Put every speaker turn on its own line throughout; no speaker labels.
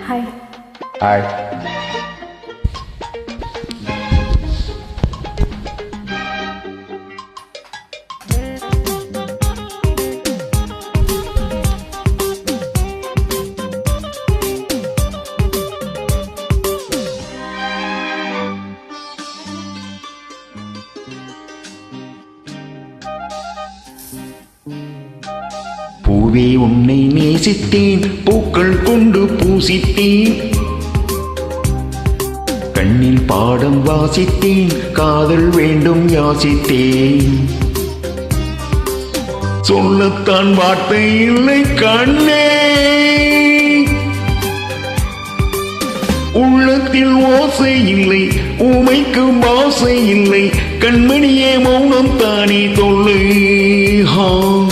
Hi.
Hi. பூவே உன்னை நேசித்தேன் பூக்கள் கொண்டு பூசித்தேன். கண்ணில் பாடம் வாசித்தேன் காதல் வேண்டும் யாசித்தேன். சொல்லத்தான் வார்த்தை இல்லை கண்ணே. உள்ளத்தில் ஓசை இல்லை ஊமைக்கு ஆசை இல்லை கண்மணியே மௌனம் தானே தொல்லை. ஹா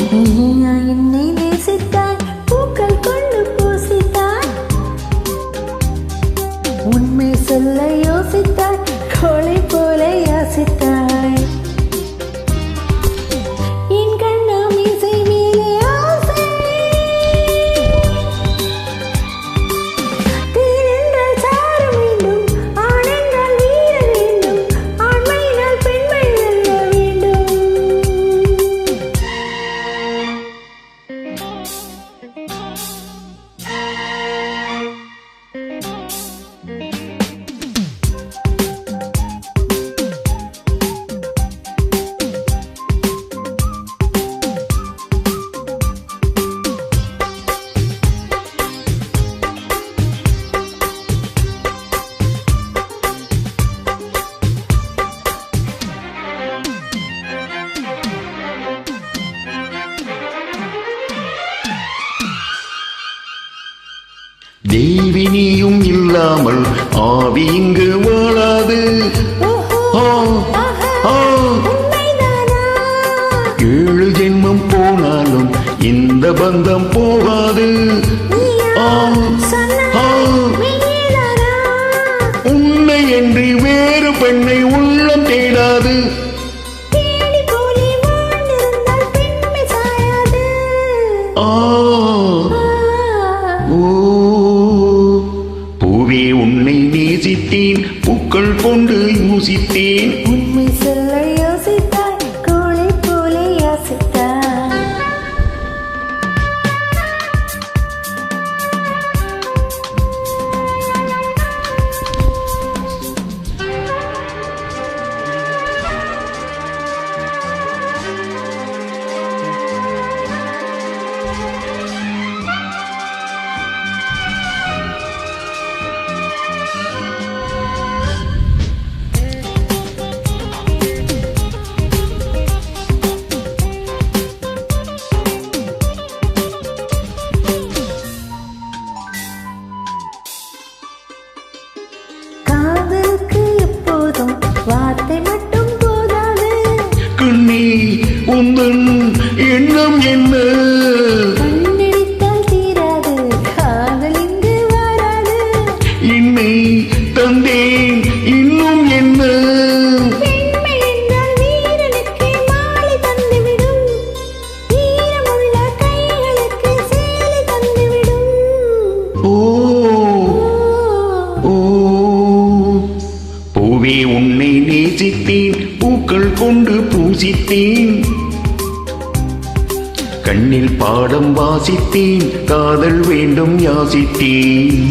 தேவி நீயும் இல்லாமல் ஆவி இங்கு வாழாது. ஏழு ஜென்மம் போனாலும் இந்த பந்தம் போகாது. உன்னை என்று வேறு பெண்ணை உள்ளம் தேடாது. பூக்கள் கொண்டு யூசித்தேன்
உண்மை சொல்ல
உந்தன் எண்ணம் என்ன? என்னை தந்தேன் இன்னும் என்ன? பூவே உன்னை நேசித்தேன் பூக்கள் கொண்டு பூசித்தேன். கண்ணில் பாடம் வாசித்தேன் காதல் வேண்டும் யாசித்தேன்.